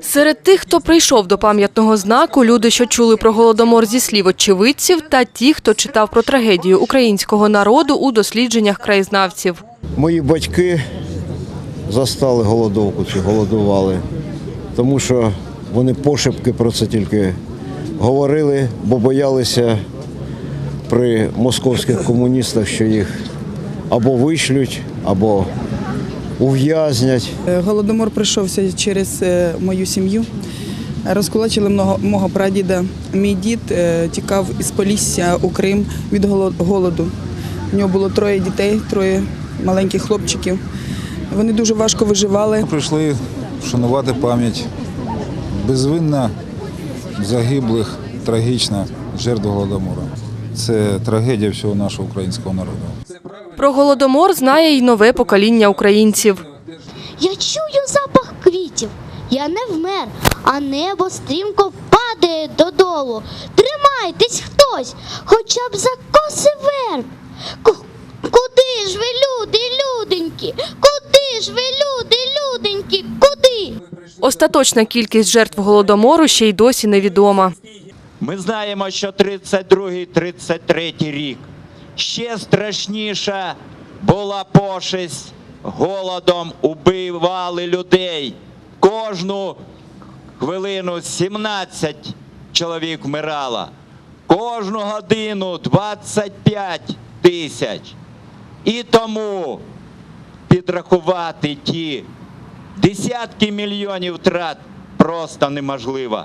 Серед тих, хто прийшов до пам'ятного знаку, люди, що чули про голодомор зі слів очевидців, та ті, хто читав про трагедію українського народу у дослідженнях краєзнавців. Мої батьки застали голодовку чи голодували, тому що вони пошепки про це тільки говорили, бо боялися при московських комуністах, що їх або вишлють, або ув'язнять. Е, Голодомор прийшовся через е, мою сім'ю. Розкулачили мого, мого прадіда. Мій дід е, тікав із Полісся у Крим від голоду. У нього було троє дітей, троє маленьких хлопчиків. Вони дуже важко виживали. Прийшли вшанувати пам'ять безвинно загиблих, трагічна жертв голодомору. Це трагедія всього нашого українського народу. Про голодомор знає й нове покоління українців. Я чую запах квітів. Я не вмер, а небо стрімко падає додолу. Тримайтесь хтось, хоча б за коси верб. Куди ж ви, люди, люденькі? Куди ж ви, люди, люденькі? Куди? Остаточна кількість жертв голодомору ще й досі невідома. Ми знаємо, що 32-33 рік ще страшніша була пошесть голодом убивали людей. Кожну хвилину 17 чоловік вмирало. Кожну годину 25 тисяч. І тому підрахувати ті десятки мільйонів втрат просто неможливо.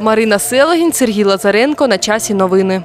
Марина Селегін, Сергій Лазаренко. На часі новини.